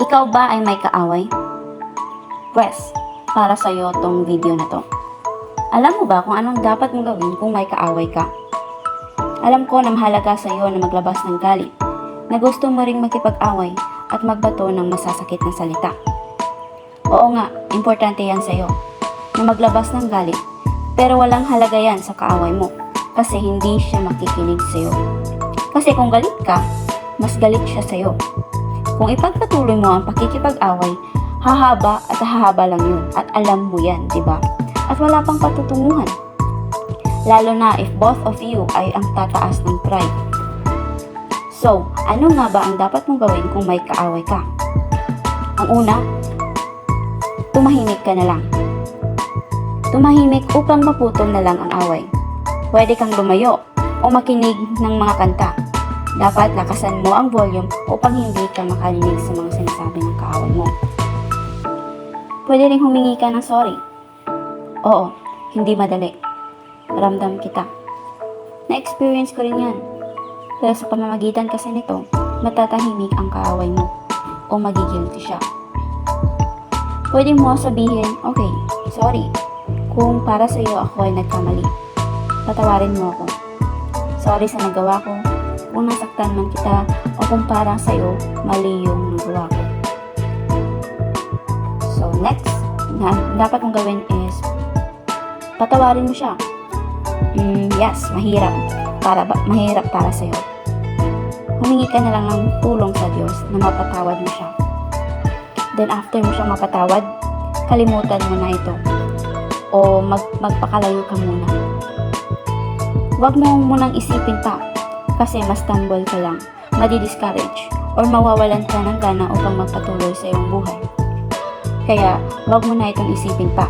Ikaw ba ay may kaaway? Pwes, para sa'yo tong video na to. Alam mo ba kung anong dapat mong gawin kung may kaaway ka? Alam ko na mahalaga sa iyo na maglabas ng galit, na gusto mo ring makipag-away at magbato ng masasakit na salita. Oo nga, importante yan sa iyo, na maglabas ng galit, pero walang halaga yan sa kaaway mo, kasi hindi siya makikinig sa iyo. Kasi kung galit ka, mas galit siya sa iyo. Kung ipagpatuloy mo ang pakikipag-away, hahaba at hahaba lang yun at alam mo yan, di ba? At wala pang patutunguhan. Lalo na if both of you ay ang tataas ng pride. So, ano nga ba ang dapat mong gawin kung may kaaway ka? Ang una, tumahimik ka na lang. Tumahimik upang maputol na lang ang away. Pwede kang lumayo o makinig ng mga kanta. Dapat lakasan mo ang volume upang hindi ka makarinig sa mga sinasabi ng kaaway mo. Pwede rin humingi ka ng sorry. Oo, hindi madali. Ramdam kita. Na-experience ko rin yan. Dahil sa pamamagitan kasi nito, matatahimik ang kaaway mo o magigilty siya. Pwede mo sabihin, okay, sorry, kung para sa iyo ako ay nagkamali. Patawarin mo ako. Sorry sa nagawa ko, kung nasaktan man kita o kung para sa iyo mali yung nagawa ko. So next, na dapat mong gawin is patawarin mo siya. Mm, yes, mahirap. Para mahirap para sa iyo. Humingi ka na lang ng tulong sa Diyos na mapatawad mo siya. Then after mo siya mapatawad, kalimutan mo na ito. O mag, magpakalayo ka muna. Huwag mo munang isipin pa kasi mas stumble ka lang, madi-discourage, or mawawalan ka ng gana upang magpatuloy sa iyong buhay. Kaya, huwag mo na itong isipin pa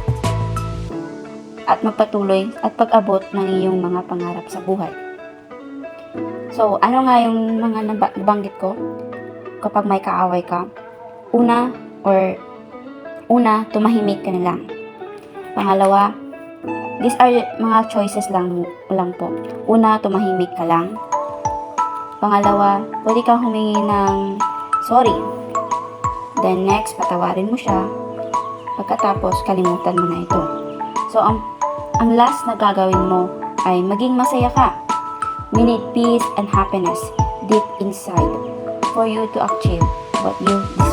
at magpatuloy at pag-abot ng iyong mga pangarap sa buhay. So, ano nga yung mga naba- nabanggit ko kapag may kaaway ka? Una, or una, tumahimik ka na lang. Pangalawa, these are mga choices lang, lang po. Una, tumahimik ka lang. Pangalawa, pwede kang humingi ng sorry. Then next, patawarin mo siya. Pagkatapos, kalimutan mo na ito. So, ang, ang last na gagawin mo ay maging masaya ka. We need peace and happiness deep inside for you to achieve what you desire.